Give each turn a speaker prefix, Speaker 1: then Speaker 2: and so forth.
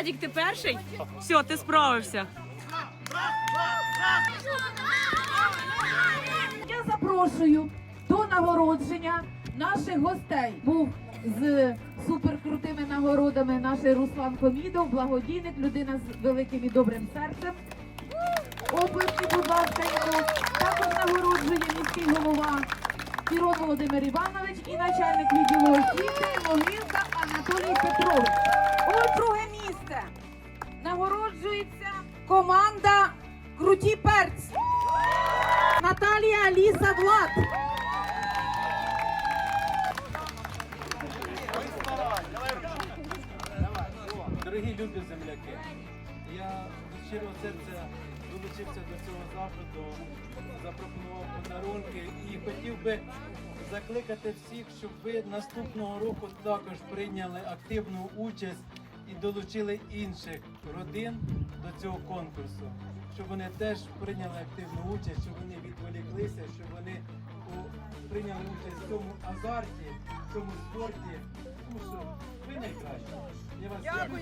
Speaker 1: Адік, ти перший? Все, ти справився.
Speaker 2: Я запрошую до нагородження наших гостей. Був з суперкрутими нагородами наш Руслан Комідов, благодійник, людина з великим і добрим серцем. Області, будь ласка, йому. Також нагороджує міський голова Пірон Володимир Іванович і начальник відділу освіти Могилка Анатолій Петрович. Нагороджується команда Круті перці. Наталія Аліса Влад.
Speaker 3: Дорогі любі земляки, я від щирого серця долучився до цього заходу, запропонував подарунки і хотів би закликати всіх, щоб ви наступного року також прийняли активну участь і долучили інших родин до цього конкурсу, щоб вони теж прийняли активну участь, щоб вони відволіклися, щоб вони прийняли участь в цьому азарті, в цьому спорті. Тому що ви найкращі. Я вас дякую.